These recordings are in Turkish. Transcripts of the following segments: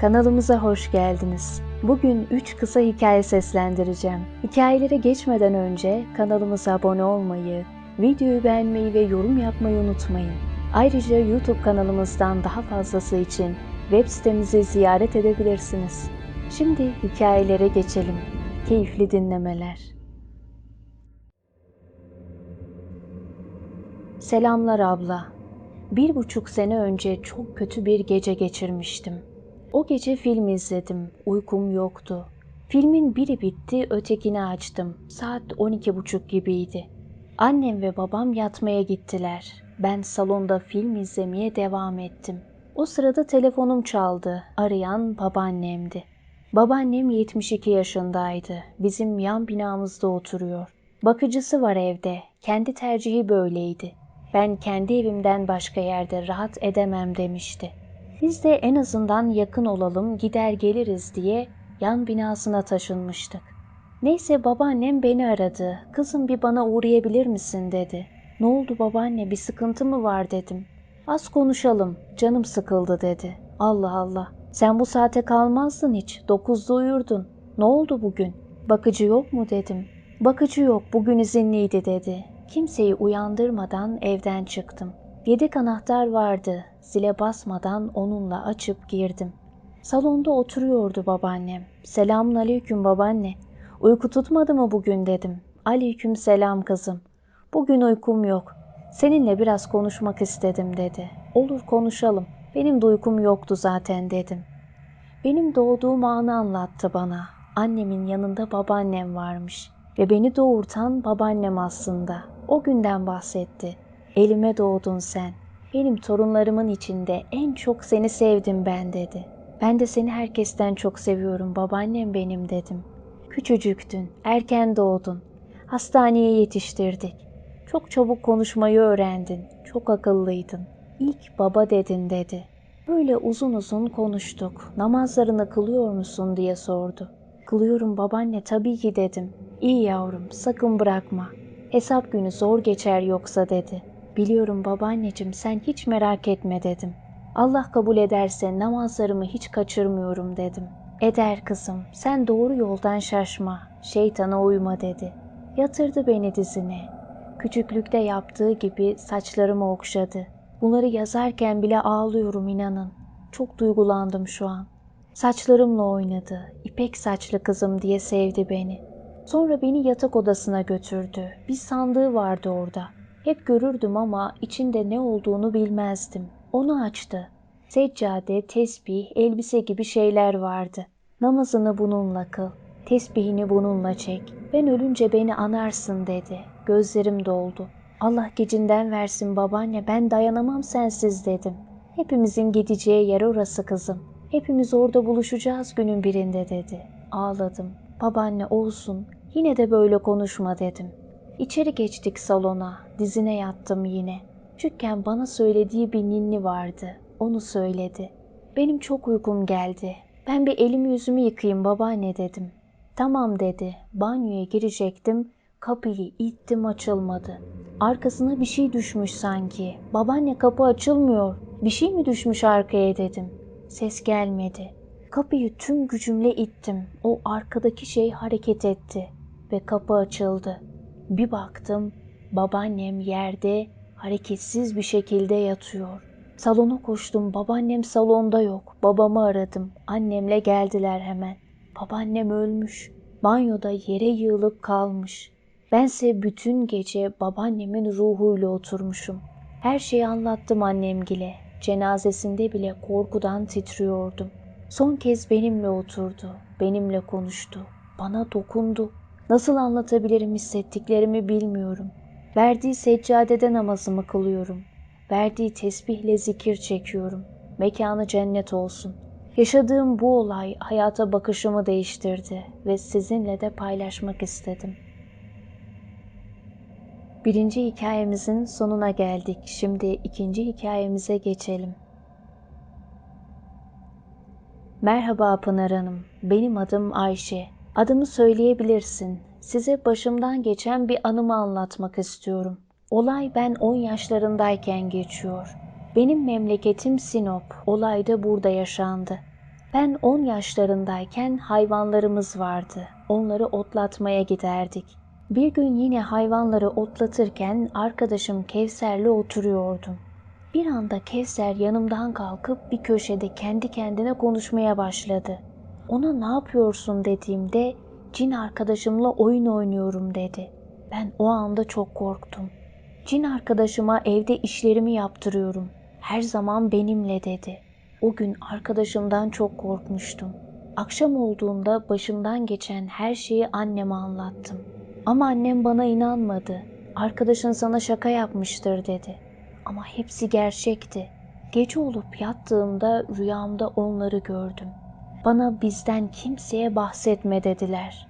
Kanalımıza hoş geldiniz. Bugün 3 kısa hikaye seslendireceğim. Hikayelere geçmeden önce kanalımıza abone olmayı, videoyu beğenmeyi ve yorum yapmayı unutmayın. Ayrıca YouTube kanalımızdan daha fazlası için web sitemizi ziyaret edebilirsiniz. Şimdi hikayelere geçelim. Keyifli dinlemeler. Selamlar abla. Bir buçuk sene önce çok kötü bir gece geçirmiştim. O gece film izledim. Uykum yoktu. Filmin biri bitti, ötekini açtım. Saat on iki buçuk gibiydi. Annem ve babam yatmaya gittiler. Ben salonda film izlemeye devam ettim. O sırada telefonum çaldı. Arayan babaannemdi. Babaannem 72 yaşındaydı. Bizim yan binamızda oturuyor. Bakıcısı var evde. Kendi tercihi böyleydi. Ben kendi evimden başka yerde rahat edemem demişti. Biz de en azından yakın olalım, gider geliriz diye yan binasına taşınmıştık. Neyse babaannem beni aradı. Kızım bir bana uğrayabilir misin dedi. Ne oldu babaanne bir sıkıntı mı var dedim. Az konuşalım canım sıkıldı dedi. Allah Allah sen bu saate kalmazdın hiç dokuzda uyurdun. Ne oldu bugün? Bakıcı yok mu dedim. Bakıcı yok bugün izinliydi dedi. Kimseyi uyandırmadan evden çıktım. Yedek anahtar vardı. Zile basmadan onunla açıp girdim. Salonda oturuyordu babaannem. Selamun aleyküm babaanne. Uyku tutmadı mı bugün dedim. Aleyküm selam kızım. Bugün uykum yok. Seninle biraz konuşmak istedim dedi. Olur konuşalım. Benim de uykum yoktu zaten dedim. Benim doğduğum anı anlattı bana. Annemin yanında babaannem varmış. Ve beni doğurtan babaannem aslında. O günden bahsetti. Elime doğdun sen. Benim torunlarımın içinde en çok seni sevdim ben dedi. Ben de seni herkesten çok seviyorum babaannem benim dedim. Küçücüktün, erken doğdun. Hastaneye yetiştirdik. Çok çabuk konuşmayı öğrendin. Çok akıllıydın. İlk baba dedin dedi. Böyle uzun uzun konuştuk. Namazlarını kılıyor musun diye sordu. Kılıyorum babaanne tabii ki dedim. İyi yavrum sakın bırakma. Hesap günü zor geçer yoksa dedi. Biliyorum babaanneciğim sen hiç merak etme dedim. Allah kabul ederse namazlarımı hiç kaçırmıyorum dedim. Eder kızım sen doğru yoldan şaşma, şeytana uyma dedi. Yatırdı beni dizine. Küçüklükte yaptığı gibi saçlarımı okşadı. Bunları yazarken bile ağlıyorum inanın. Çok duygulandım şu an. Saçlarımla oynadı. İpek saçlı kızım diye sevdi beni. Sonra beni yatak odasına götürdü. Bir sandığı vardı orada. Hep görürdüm ama içinde ne olduğunu bilmezdim. Onu açtı. Seccade, tesbih, elbise gibi şeyler vardı. Namazını bununla kıl. Tesbihini bununla çek. Ben ölünce beni anarsın dedi. Gözlerim doldu. Allah gecinden versin babaanne ben dayanamam sensiz dedim. Hepimizin gideceği yer orası kızım. Hepimiz orada buluşacağız günün birinde dedi. Ağladım. Babaanne olsun yine de böyle konuşma dedim. İçeri geçtik salona. Dizine yattım yine. Küçükken bana söylediği bir ninni vardı. Onu söyledi. Benim çok uykum geldi. Ben bir elimi yüzümü yıkayayım babaanne dedim. Tamam dedi. Banyoya girecektim. Kapıyı ittim açılmadı. Arkasına bir şey düşmüş sanki. Babaanne kapı açılmıyor. Bir şey mi düşmüş arkaya dedim. Ses gelmedi. Kapıyı tüm gücümle ittim. O arkadaki şey hareket etti ve kapı açıldı. Bir baktım babaannem yerde hareketsiz bir şekilde yatıyor. Salona koştum. Babaannem salonda yok. Babamı aradım. Annemle geldiler hemen. Babaannem ölmüş. Banyoda yere yığılıp kalmış. Bense bütün gece babaannemin ruhuyla oturmuşum. Her şeyi anlattım annemgile. Cenazesinde bile korkudan titriyordum. Son kez benimle oturdu, benimle konuştu, bana dokundu. Nasıl anlatabilirim hissettiklerimi bilmiyorum. Verdiği seccadede namazımı kılıyorum. Verdiği tesbihle zikir çekiyorum. Mekanı cennet olsun. Yaşadığım bu olay hayata bakışımı değiştirdi ve sizinle de paylaşmak istedim. Birinci hikayemizin sonuna geldik. Şimdi ikinci hikayemize geçelim. Merhaba Pınar Hanım. Benim adım Ayşe. Adımı söyleyebilirsin. Size başımdan geçen bir anımı anlatmak istiyorum. Olay ben 10 yaşlarındayken geçiyor. Benim memleketim Sinop. Olay da burada yaşandı. Ben 10 yaşlarındayken hayvanlarımız vardı. Onları otlatmaya giderdik. Bir gün yine hayvanları otlatırken arkadaşım Kevser'le oturuyordum. Bir anda Kevser yanımdan kalkıp bir köşede kendi kendine konuşmaya başladı. Ona ne yapıyorsun dediğimde cin arkadaşımla oyun oynuyorum dedi. Ben o anda çok korktum. Cin arkadaşıma evde işlerimi yaptırıyorum. Her zaman benimle dedi. O gün arkadaşımdan çok korkmuştum. Akşam olduğunda başımdan geçen her şeyi anneme anlattım. Ama annem bana inanmadı. Arkadaşın sana şaka yapmıştır dedi. Ama hepsi gerçekti. Gece olup yattığımda rüyamda onları gördüm. Bana bizden kimseye bahsetme dediler.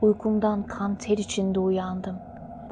Uykumdan kan ter içinde uyandım.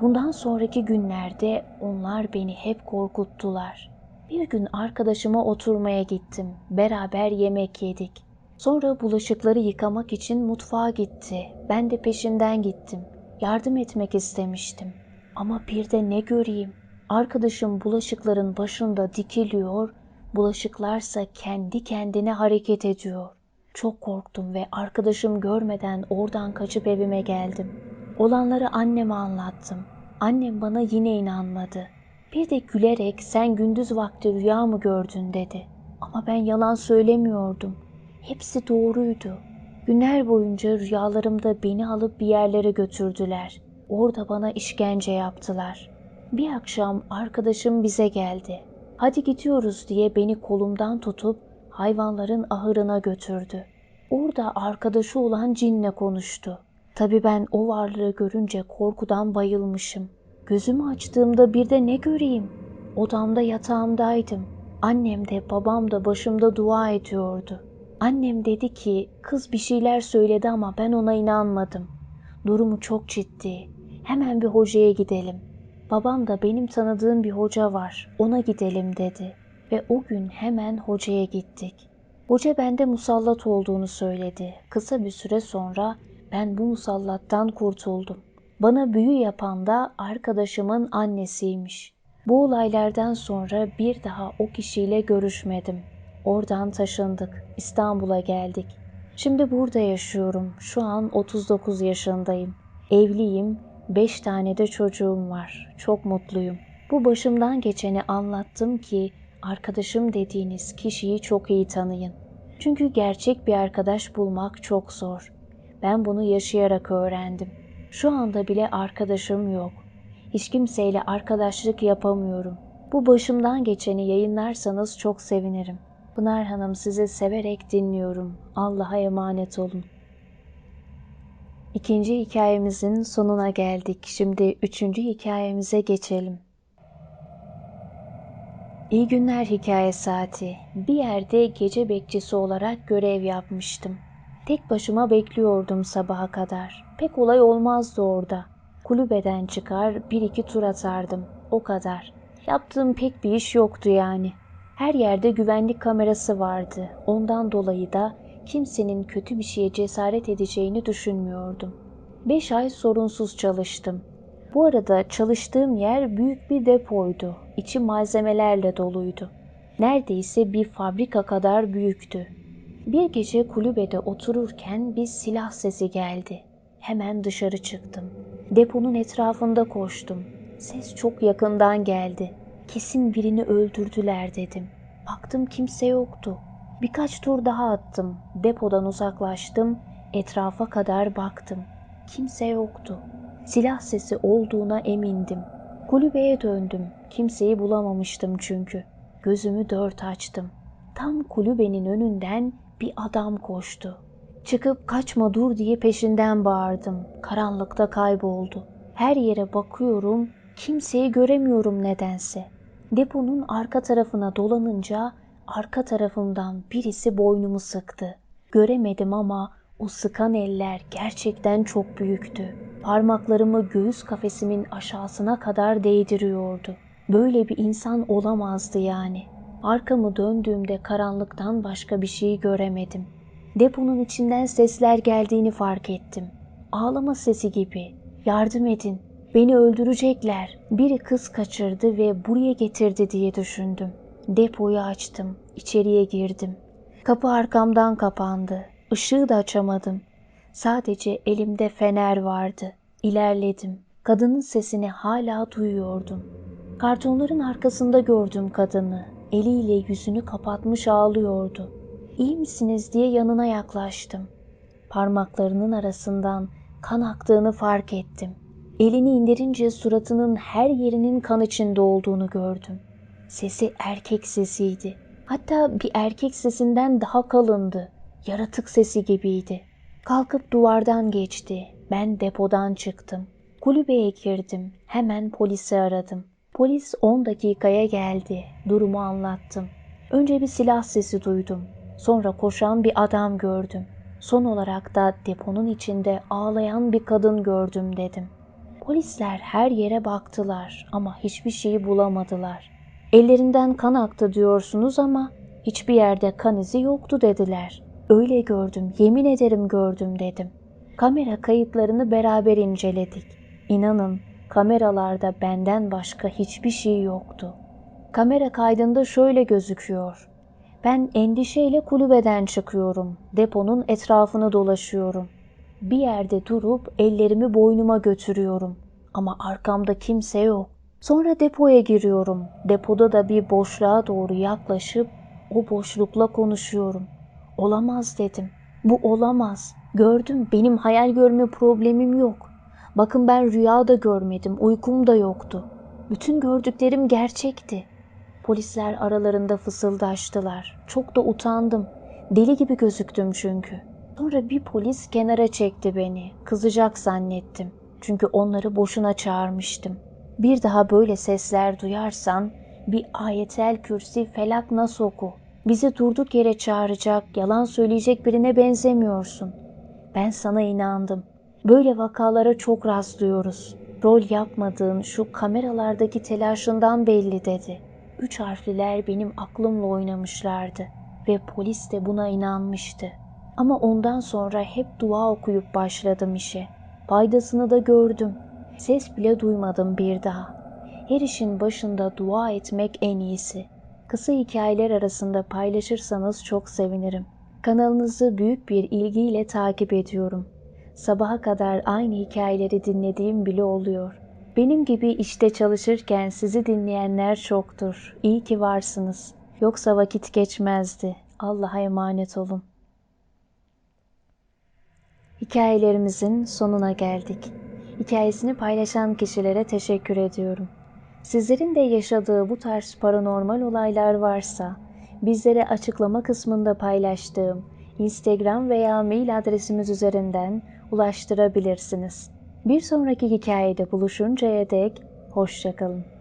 Bundan sonraki günlerde onlar beni hep korkuttular. Bir gün arkadaşıma oturmaya gittim. Beraber yemek yedik. Sonra bulaşıkları yıkamak için mutfağa gitti. Ben de peşinden gittim. Yardım etmek istemiştim. Ama bir de ne göreyim? Arkadaşım bulaşıkların başında dikiliyor, bulaşıklarsa kendi kendine hareket ediyor. Çok korktum ve arkadaşım görmeden oradan kaçıp evime geldim. Olanları anneme anlattım. Annem bana yine inanmadı. Bir de gülerek sen gündüz vakti rüya mı gördün dedi. Ama ben yalan söylemiyordum. Hepsi doğruydu. Günler boyunca rüyalarımda beni alıp bir yerlere götürdüler. Orada bana işkence yaptılar. Bir akşam arkadaşım bize geldi. Hadi gidiyoruz diye beni kolumdan tutup hayvanların ahırına götürdü. Orada arkadaşı olan cinle konuştu. Tabii ben o varlığı görünce korkudan bayılmışım. Gözümü açtığımda bir de ne göreyim? Odamda yatağımdaydım. Annem de babam da başımda dua ediyordu. Annem dedi ki kız bir şeyler söyledi ama ben ona inanmadım. Durumu çok ciddi. Hemen bir hocaya gidelim. Babam da benim tanıdığım bir hoca var. Ona gidelim dedi. Ve o gün hemen hocaya gittik. Hoca bende musallat olduğunu söyledi. Kısa bir süre sonra ben bu musallattan kurtuldum. Bana büyü yapan da arkadaşımın annesiymiş. Bu olaylardan sonra bir daha o kişiyle görüşmedim. Oradan taşındık. İstanbul'a geldik. Şimdi burada yaşıyorum. Şu an 39 yaşındayım. Evliyim. 5 tane de çocuğum var. Çok mutluyum. Bu başımdan geçeni anlattım ki arkadaşım dediğiniz kişiyi çok iyi tanıyın. Çünkü gerçek bir arkadaş bulmak çok zor. Ben bunu yaşayarak öğrendim. Şu anda bile arkadaşım yok. Hiç kimseyle arkadaşlık yapamıyorum. Bu başımdan geçeni yayınlarsanız çok sevinirim. Pınar Hanım sizi severek dinliyorum. Allah'a emanet olun. İkinci hikayemizin sonuna geldik. Şimdi üçüncü hikayemize geçelim. İyi günler hikaye saati. Bir yerde gece bekçisi olarak görev yapmıştım. Tek başıma bekliyordum sabaha kadar. Pek olay olmazdı orada. Kulübeden çıkar bir iki tur atardım. O kadar. Yaptığım pek bir iş yoktu yani. Her yerde güvenlik kamerası vardı. Ondan dolayı da kimsenin kötü bir şeye cesaret edeceğini düşünmüyordum. Beş ay sorunsuz çalıştım. Bu arada çalıştığım yer büyük bir depoydu. İçi malzemelerle doluydu. Neredeyse bir fabrika kadar büyüktü. Bir gece kulübede otururken bir silah sesi geldi. Hemen dışarı çıktım. Deponun etrafında koştum. Ses çok yakından geldi. Kesin birini öldürdüler dedim. Baktım kimse yoktu. Birkaç tur daha attım. Depodan uzaklaştım. Etrafa kadar baktım. Kimse yoktu. Silah sesi olduğuna emindim. Kulübeye döndüm. Kimseyi bulamamıştım çünkü. Gözümü dört açtım. Tam kulübenin önünden bir adam koştu. Çıkıp kaçma dur diye peşinden bağırdım. Karanlıkta kayboldu. Her yere bakıyorum, kimseyi göremiyorum nedense. Deponun arka tarafına dolanınca arka tarafımdan birisi boynumu sıktı. Göremedim ama o sıkan eller gerçekten çok büyüktü. Parmaklarımı göğüs kafesimin aşağısına kadar değdiriyordu. Böyle bir insan olamazdı yani. Arkamı döndüğümde karanlıktan başka bir şey göremedim. Deponun içinden sesler geldiğini fark ettim. Ağlama sesi gibi. Yardım edin. Beni öldürecekler. Biri kız kaçırdı ve buraya getirdi diye düşündüm. Depoyu açtım. İçeriye girdim. Kapı arkamdan kapandı. Işığı da açamadım. Sadece elimde fener vardı. İlerledim. Kadının sesini hala duyuyordum. Kartonların arkasında gördüm kadını. Eliyle yüzünü kapatmış ağlıyordu. İyi misiniz diye yanına yaklaştım. Parmaklarının arasından kan aktığını fark ettim. Elini indirince suratının her yerinin kan içinde olduğunu gördüm. Sesi erkek sesiydi. Hatta bir erkek sesinden daha kalındı. Yaratık sesi gibiydi. Kalkıp duvardan geçti. Ben depodan çıktım. Kulübeye girdim. Hemen polisi aradım. Polis 10 dakikaya geldi. Durumu anlattım. Önce bir silah sesi duydum. Sonra koşan bir adam gördüm. Son olarak da deponun içinde ağlayan bir kadın gördüm dedim. Polisler her yere baktılar ama hiçbir şeyi bulamadılar. Ellerinden kan aktı diyorsunuz ama hiçbir yerde kan izi yoktu dediler. Öyle gördüm, yemin ederim gördüm dedim. Kamera kayıtlarını beraber inceledik. İnanın kameralarda benden başka hiçbir şey yoktu. Kamera kaydında şöyle gözüküyor. Ben endişeyle kulübeden çıkıyorum. Deponun etrafını dolaşıyorum. Bir yerde durup ellerimi boynuma götürüyorum. Ama arkamda kimse yok. Sonra depoya giriyorum. Depoda da bir boşluğa doğru yaklaşıp o boşlukla konuşuyorum. Olamaz dedim. Bu olamaz. Gördüm benim hayal görme problemim yok. Bakın ben rüya da görmedim, uykum da yoktu. Bütün gördüklerim gerçekti. Polisler aralarında fısıldaştılar. Çok da utandım. Deli gibi gözüktüm çünkü. Sonra bir polis kenara çekti beni. Kızacak zannettim. Çünkü onları boşuna çağırmıştım. Bir daha böyle sesler duyarsan bir ayetel kürsi felak nas oku. Bizi durduk yere çağıracak, yalan söyleyecek birine benzemiyorsun. Ben sana inandım. Böyle vakalara çok rastlıyoruz. Rol yapmadığın şu kameralardaki telaşından belli dedi. Üç harfliler benim aklımla oynamışlardı ve polis de buna inanmıştı. Ama ondan sonra hep dua okuyup başladım işe. Faydasını da gördüm. Ses bile duymadım bir daha. Her işin başında dua etmek en iyisi. Kısa hikayeler arasında paylaşırsanız çok sevinirim. Kanalınızı büyük bir ilgiyle takip ediyorum. Sabaha kadar aynı hikayeleri dinlediğim bile oluyor. Benim gibi işte çalışırken sizi dinleyenler çoktur. İyi ki varsınız. Yoksa vakit geçmezdi. Allah'a emanet olun. Hikayelerimizin sonuna geldik. Hikayesini paylaşan kişilere teşekkür ediyorum. Sizlerin de yaşadığı bu tarz paranormal olaylar varsa bizlere açıklama kısmında paylaştığım Instagram veya mail adresimiz üzerinden ulaştırabilirsiniz. Bir sonraki hikayede buluşuncaya dek hoşçakalın.